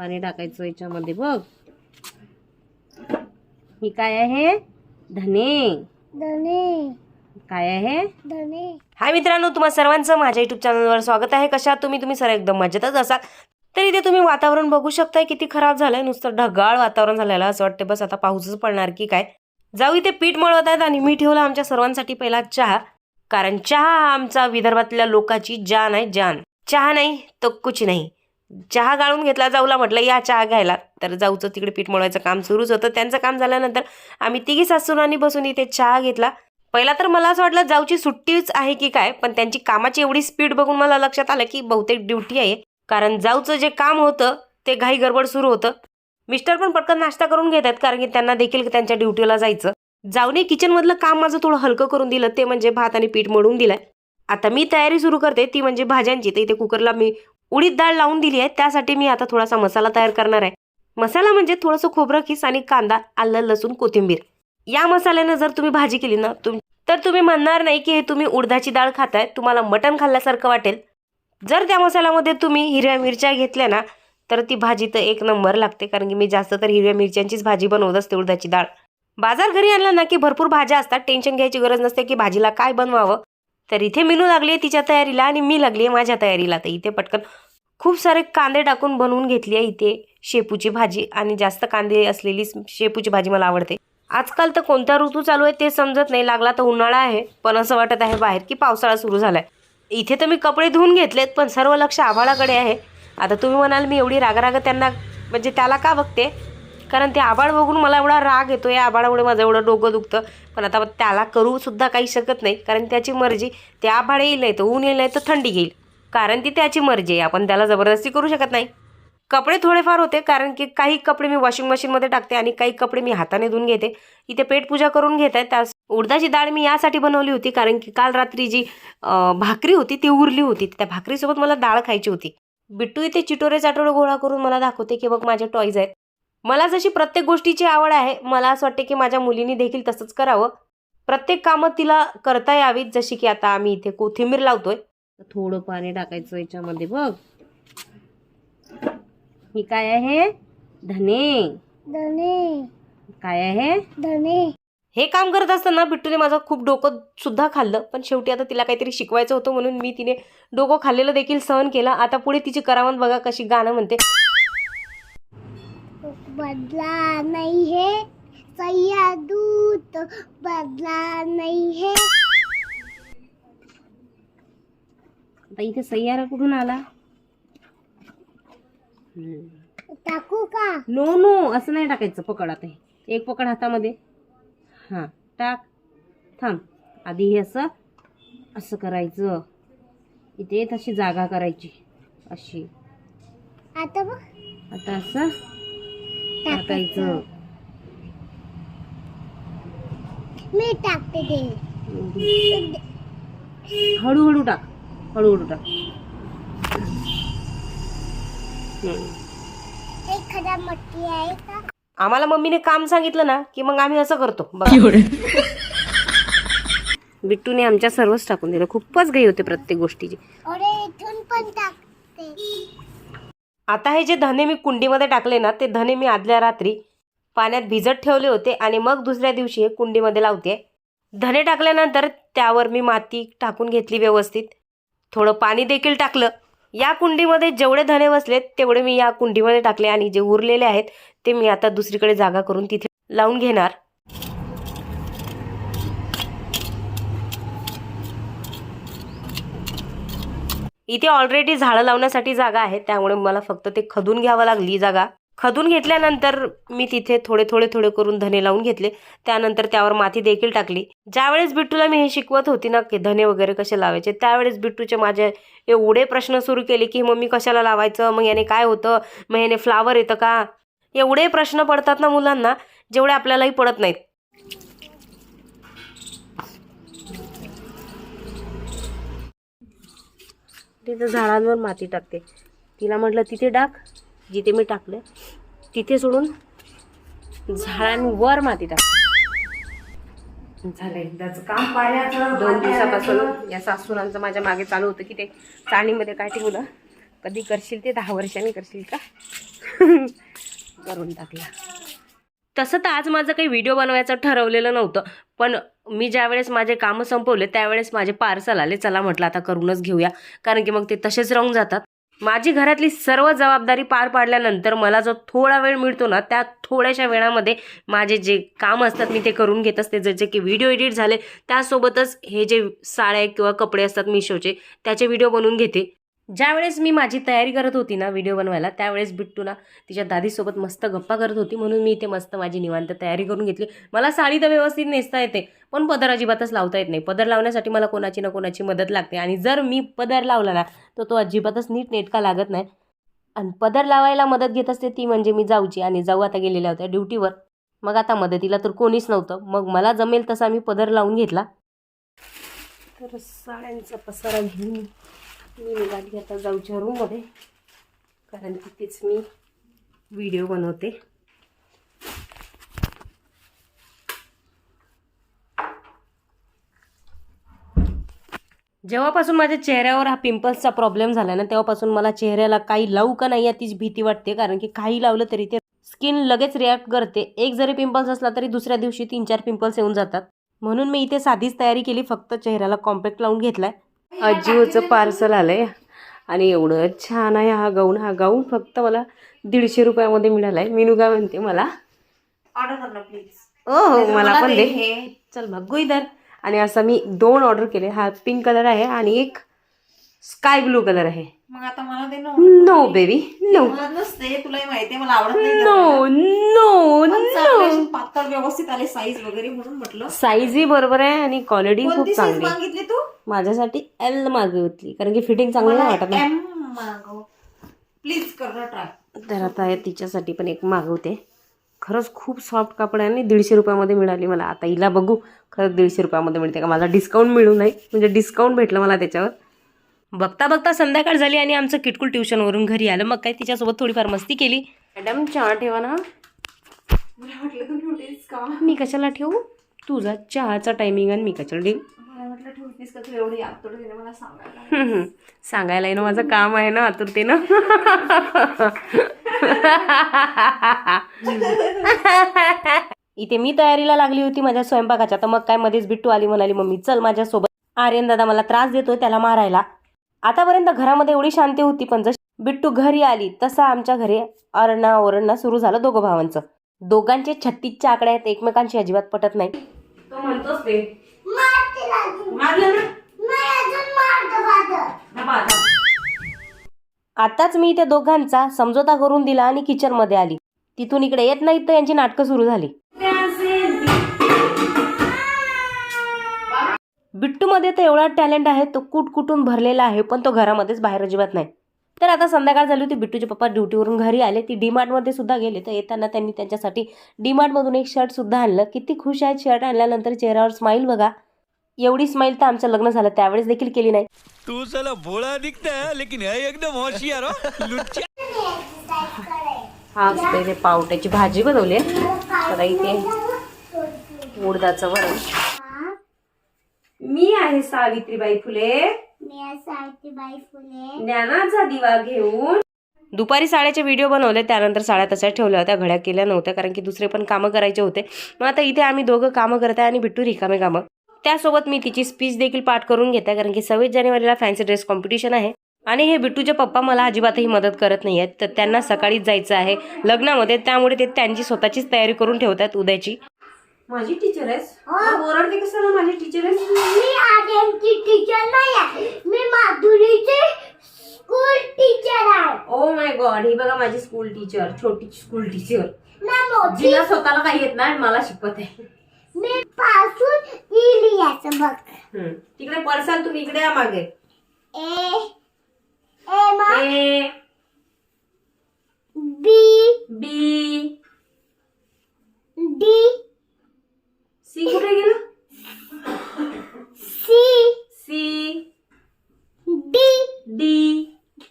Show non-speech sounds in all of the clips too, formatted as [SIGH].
पाणी टाकायचं याच्यामध्ये बघ. ही काय आहे? धने. धने. काय आहे? धने. हाय मित्रांनो तुम्हा सर्वांचं माझ्या युट्यूब चॅनलवर स्वागत आहे. कशा तुम्ही? तुम्ही सर एकदम मजेतच असाल. तर इथे तुम्ही वातावरण बघू शकताय. किती खराब झालंय. नुसतं ढगाळ वातावरण झालेलं. असं वाटतं बस आता पाऊसच पडणार की काय? जाऊ इथे पीठ मळवत आहेत आणि मी ठेवला आमच्या सर्वांसाठी पहिला चहा. कारण चहा हा आमचा विदर्भातल्या लोकांची जान आहे. जान. चहा नाही तर कुछ नाही. चहा गाळून घेतला जाऊला म्हटलं या चहा घ्यायला. तर जाऊचं तिकडे पीठ मळवायचं काम सुरूच होतं. त्यांचं काम झाल्यानंतर आम्ही तिघी सासूरांनी बसून इथे चहा घेतला. पहिला तर मला असं वाटलं जाऊची सुट्टीच आहे की काय? पण त्यांची कामाची एवढी स्पीड बघून मला लक्षात आलं की बहुतेक ड्युटी आहे. कारण जाऊचं जे काम होतं ते घाई गडबड सुरू होतं. मिस्टर पण पटकन नाश्ता करून घेतात कारण की त्यांना देखील त्यांच्या ड्युटीला जायचं. जाऊने किचनमधलं काम माझं थोडं हलकं करून दिलं ते म्हणजे भात आणि पीठ मळून दिलंय. आता मी तयारी सुरू करते ती म्हणजे भाज्यांची. तर इथे कुकरला मी उडीद डाळ लावून दिली आहे त्यासाठी मी आता थोडासा मसाला तयार करणार आहे. मसाला म्हणजे थोडंसं खोबरं खिस आणि कांदा आलं लसूण कोथिंबीर. या मसाल्यानं जर तुम्ही भाजी केली ना तुम तर तुम्ही म्हणणार नाही की हे तुम्ही उडदाची डाळ खाताय तुम्हाला मटण खाल्ल्यासारखं वाटेल. जर त्या मसाल्यामध्ये तुम्ही हिरव्या मिरच्या घेतल्या ना तर ती भाजी तर एक नंबर लागते कारण की मी जास्त तर हिरव्या मिरच्यांचीच भाजी बनवत असते उडदाची डाळ. बाजार घरी आणला ना की भरपूर भाज्या असतात टेन्शन घ्यायची गरज नसते की भाजीला काय बनवावं. तर इथे मिनू लागली आहे तिच्या तयारीला आणि मी लागली आहे माझ्या तयारीला तर इथे पटकन खूप सारे कांदे टाकून बनवून घेतली आहे इथे शेपूची भाजी आणि जास्त कांदे असलेली शेपूची भाजी मला आवडते. आजकाल तर कोणता ऋतू चालू आहे ते समजत नाही लागला तर उन्हाळा आहे पण असं वाटत आहे बाहेर की पावसाळा सुरू झाला आहे इथे तर मी कपडे धुवून घेतलेत पण सर्व लक्ष आभाळाकडे आहे. आता तुम्ही म्हणाल मी एवढी रागराग त्यांना म्हणजे त्याला का बघते? कारण ते आभाळ बघून मला एवढा राग येतो या आभाळामुळे माझं एवढं डोकं दुखतं. पण आता त्याला करूसुद्धा काही शकत नाही कारण त्याची मर्जी ते आभाळ येईल नाही तर ऊन येईल नाही तर थंडी येईल. कारण ती त्याची मर्जी आहे. आपण त्याला जबरदस्ती करू शकत नाही. कपडे थोडेफार होते कारण की काही कपडे मी वॉशिंग मशीनमध्ये टाकते आणि काही कपडे मी हाताने धुवून घेते. इथे पेटपूजा करून घेत आहे. त्यास उडदाची डाळ मी यासाठी बनवली होती कारण की काल रात्री जी भाकरी होती ती उरली होती. त्या भाकरीसोबत मला डाळ खायची होती. बिट्टू इथे चिटोरे चाटोरे गोळा करून मला दाखवते की बघ माझे टॉईज आहेत. मला जशी प्रत्येक गोष्टीची आवड आहे मला असं वाटते की माझ्या मुलीने देखील तसंच करावं. प्रत्येक कामं तिला करता यावीत जशी की आता आम्ही इथे कोथिंबीर लावतोय. थोडं पाणी टाकायचं याच्यामध्ये बघ. ही काय आहे? धने. धने. काय आहे? धने. हे काम करत असताना बिट्टूने माझं खूप डोकं सुद्धा खाल्लं. पण शेवटी आता तिला काहीतरी शिकवायचं होतं म्हणून मी तिने डोकं खाल्लेलं देखील सहन केलं. आता पुढे तिची करावत बघा कशी गाणं म्हणते. बदला नहीं है. सैया दूत बदला नहीं है. आता इथे सय्यारा कुठून आला? टाकू का? नो नो असं नाही टाकायचं पकड आता हे. एक पकड हातामध्ये. हां टाक. थांब. आधी हे असं असं करायचं. इथे तशी जागा करायची. अशी. आता बघ. आता असं टाकायचं. मी टाकते हळूहळू टाक. हळूहळू टाक. आम्हाला मम्मीने काम सांगितलं ना की मग आम्ही असं करतो. बिट्टूने आमच्या सर्वच टाकून दिलं. खूपच घाई होते प्रत्येक गोष्टीची. अरे इथून पण टाकते. आता हे जे धने मी कुंडीमध्ये टाकले ना ते धने मी आदल्या रात्री पाण्यात भिजत ठेवले होते आणि मग दुसऱ्या दिवशी हे कुंडीमध्ये लावते. धने टाकल्यानंतर त्यावर मी माती टाकून घेतली व्यवस्थित. थोडं पाणी देखील टाकलं. या कुंडीमध्ये जेवढे धने बसलेत तेवढे मी या कुंडीमध्ये टाकले आणि जे उरलेले आहेत ते मी आता दुसरीकडे जागा करून तिथे लावून घेणार. इथे ऑलरेडी झाडं लावण्यासाठी जागा आहे त्यामुळे मला फक्त ते खदून घ्यावं लागली जागा. खदून घेतल्यानंतर मी तिथे थोडे थोडे थोडे करून धने लावून घेतले. त्यानंतर त्यावर माती देखील टाकली. ज्यावेळेस बिट्टूला मी हे शिकवत होती ना की धने वगैरे कसे लावायचे त्यावेळेस बिट्टूचे माझे एवढे प्रश्न सुरू केले की मग मी कशाला लावायचं मग याने काय होतं मग याने फ्लावर येतं का? एवढे प्रश्न पडतात ना मुलांना जेवढे आपल्यालाही पडत नाहीत. तिथं झाडांवर माती टाकते. तिला म्हटलं तिथे टाक. जिथे मी टाकलं तिथे सोडून झाडांवर माती टाक. झालं एकदाच काम पाण्याचं दोन दिवसापासून या सासूरांचं माझ्या मागे चालू होतं की ते चाळणीमध्ये काय ठेवलं? कधी करशील ते? दहा वर्षांनी करशील का? [LAUGHS] करून टाकला. तसं तर आज माझं काही व्हिडिओ बनवायचं ठरवलेलं नव्हतं पण मी ज्यावेळेस माझे कामं संपवले त्यावेळेस माझे पार्सल आले. चला म्हटलं आता करूनच घेऊया कारण की मग ते तसेच राहून जातात. माझी घरातली सर्व जबाबदारी पार पाडल्यानंतर मला जो थोडा वेळ मिळतो ना त्या थोड्याशा वेळामध्ये माझे जे काम असतात मी ते करून घेत असते. जसे की व्हिडिओ एडिट झाले त्यासोबतच हे जे साड्या किंवा कपडे असतात मिशोचे त्याचे व्हिडिओ बनवून घेते. ज्यावेळेस मी माझी तयारी करत होती ना व्हिडिओ बनवायला त्यावेळेस बिट्टू ना तिच्या दादीसोबत मस्त गप्पा करत होती. म्हणून मी इथे मस्त माझी निवांत तयारी करून घेतली. मला साडी तर व्यवस्थित नेसता येते पण पदर अजिबातच लावता येत नाही. पदर लावण्यासाठी मला कोणाची ना कोणाची मदत लागते. आणि जर मी पदर लावला ना तर तो अजिबातच नीट नेटका लागत नाही. आणि पदर लावायला मदत घेत असते ती म्हणजे मी जाऊची. आणि जाऊ आता गेलेल्या होत्या ड्युटीवर. मग आता मदतीला तर कोणीच नव्हतं. मग मला जमेल तसा मी पदर लावून घेतला. तर साड्यांचा पसारा घेऊन मी निघाली आता जाऊच्या रूममध्ये. कारण तिथेच मी व्हिडिओ बनवते. जेव्हापासून माझ्या चेहऱ्यावर हा पिंपल्सचा प्रॉब्लेम झाला ना तेव्हापासून मला चेहऱ्याला काही लावू का नाही यातीच भीती वाटते. कारण की काही लावलं तरी ते स्किन लगेच रिॲक्ट करते. एक जरी पिंपल्स असला तरी दुसऱ्या दिवशी तीन चार पिंपल्स येऊन जातात. म्हणून मी इथे साधीच तयारी केली फक्त चेहऱ्याला कॉम्पॅक्ट लावून घेतलाय. अजिओचं पार्सल आलंय. आणि एवढं छान आहे हा गाऊन. हा गाऊन फक्त मला दीडशे रुपयामध्ये मिळालाय. मीनू काय म्हणते मला? ऑर्डर कर ना प्लीज ओ हो नाहीतर मला पण दे. हे. चल बघू इधर आणि असं मी दोन ऑर्डर केले. हा पिंक कलर आहे आणि एक स्काय ब्लू कलर आहे. मग आता मला दे ना नो बेबी नो मला नसते तुलाही माहितीये मला आवडत नाही नो नो नो पातळ व्यवस्थित आले साईज वगैरे म्हणून म्हटलं. साईजही बरोबर आहे आणि क्वालिटी खूप कोणती चांगली आहे. मागितली तू? माझ्यासाठी एल मागवली कारण की फिटिंग चांगली नाही वाटत ना. एम मागव. प्लीज कर ट्राय तर आता तिच्यासाठी पण एक मागवते. खरंच खूप सॉफ्ट कापड आहे आणि दीडशे रुपयामध्ये मिळाली मला. आता हिला बघू खरंच दीडशे रुपयामध्ये मिळते का? मला डिस्काउंट मिळू नाही. म्हणजे डिस्काउंट भेटलं मला त्याच्यावर. बघता बघता संध्याकाळ झाली आणि आमचं किटकुल ट्युशनवरून घरी आलं. मग काय तिच्यासोबत थोडीफार मस्ती केली. मॅडम चहा ठेवा ना. मला वाटलं तू ठेवतेस का मी कशाला ठेवू? तुझा चहाचा टायमिंग आणि मी कशाला ठेवू? का तू एवढी आतुरतेने मला सांगायला हम्म, हम्म. सांगायला आहे ना माझं काम आहे ना आतुरतेनं. इथे मी तयारीला लागली होती माझ्या स्वयंपाकाच्या तर मग काय मध्येच बिट्टू आली म्हणाली मम्मी चल माझ्यासोबत. आर्यन दादा मला त्रास देतोय त्याला मारायला. आतापर्यंत घरामध्ये एवढी शांती होती पण जशी बिट्टू घरी आली तसा आमच्या घरी अरणा ओरडणं सुरू झालं दोघं भावांचं. दोघांचे छत्तीसच्या आकडे आहेत एकमेकांशी अजिबात पटत नाही. तो म्हणतोच ते. मारलं ना. आताच मी त्या दोघांचा समझोता करून दिला आणि किचनमध्ये आली. तिथून इकडे येत नाहीत तर यांची नाटकं सुरू झाली. बिट्टूमध्ये तर एवढा टॅलेंट आहे तो कुट कुटून भरलेला आहे पण तो घरामध्येच बाहेर अजिबात नाही. तर आता संध्याकाळ झाली होती बिट्टूचे पप्पा ड्युटीवरून घरी आले. ती डीमार्टमध्ये सुद्धा गेले तर येताना त्यांनी त्यांच्यासाठी डीमार्टमधून एक शर्ट सुद्धा आणलं. किती खुश आहेत शर्ट आणल्यानंतर चेहऱ्यावर स्माईल बघा. एवढी स्माईल तर आमचं लग्न झालं त्यावेळेस देखील केली नाही. तू साला भोळा दिखता है लेकिन है एकदम होशियार हो. लुच्चा. हा असते पावट्याची भाजी बनवली आहे. तर इथे उडदाचं वरण. मी आहे सावित्रीबाई फुले. मी आहे सावित्रीबाई फुले ज्ञानाचा दिवा घेऊन. दुपारी साड्याचे व्हिडिओ बनवले त्यानंतर साड्या तशाच ठेवल्या होत्या घड्या केल्या नव्हत्या कारण की दुसरे पण कामं करायचे होते. मग आता इथे आम्ही दोघं कामं करत आहे आणि बिट्टू रिकामे कामं. त्यासोबत मी तिची स्पीच देखील पाठ करून घेते कारण की सव्वीस जानेवारीला फॅन्सी ड्रेस कॉम्पिटिशन आहे. आणि हे बिट्टूचे पप्पा मला अजिबातही मदत करत नाही आहेत तर त्यांना सकाळीच जायचं आहे लग्नामध्ये त्यामुळे ते त्यांची स्वतःचीच तयारी करून ठेवतात उद्याची. माझी टीचर आहेस? मग ओरडते कसं माझी टीचर आहेस? मी आर्यनची टीचर नाही आहे. मी माधुरीची स्कूल टीचर आहे. ओ माय गॉड ही बघा माझी स्कूल टीचर छोटी स्कूल टीचर जिला स्वतःला काही येत नाही मला शिकवत. आहे मी पासून इली याचं बघ. हम्म. तिकडे पडसाल तुम्ही इकडे या मागे. ए ए मग ए. बी बी. डी सी कुठे गेलं? C C. डी. डी.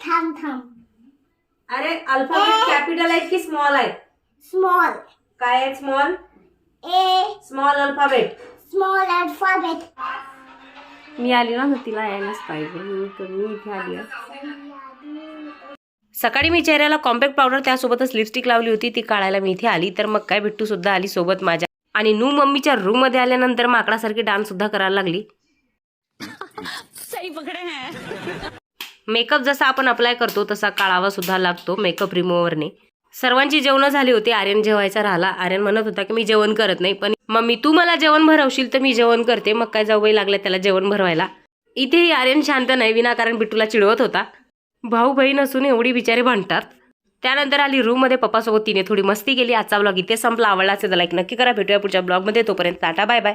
थांब थांब. अरे अल्फाबेट कॅपिटल आहेत की स्मॉल आहेत स्मॉल काय आहेत small a small alphabet small alphabet मी आली ना तर तिला यायलाच पाहिजे. मी तर मी इथे आली आहे. सकाळी मी चेहऱ्याला कॉम्पॅक्ट पावडर त्यासोबतच लिपस्टिक लावली होती ती काढायला मी इथे आली. तर मग काय बिट्टू सुद्धा आली सोबत माझ्या. आणि नू मम्मीच्या रूममध्ये आल्यानंतर माकडासारखी डान्स सुद्धा करायला लागली. मेकअप जसा आपण अप्लाय करतो तसा काढावा सुद्धा लागतो मेकअप रिमूव्हरने सर्वांची जेवणं झाली होती. आर्यन जेवायचा राहिला. आर्यन म्हणत होता की मी जेवण करत नाही पण मम्मी तू मला जेवण भरवशील तर मी जेवण करते. मग काय जाऊबाई लागल्या त्याला जेवण भरवायला. इथेही आर्यन शांत नाही विनाकारण बिट्टूला चिडवत होता. भाऊ बहीण असून एवढी बिचारे भांडतात. त्यानंतर आली रूममध्ये पप्पासोबत. तिने थोडी मस्ती केली. आजचा ब्लॉग इथे संपला. आवडला असेल तर लाईक नक्की करा. भेटूया पुढच्या ब्लॉगमध्ये तोपर्यंत टाटा बाय बाय.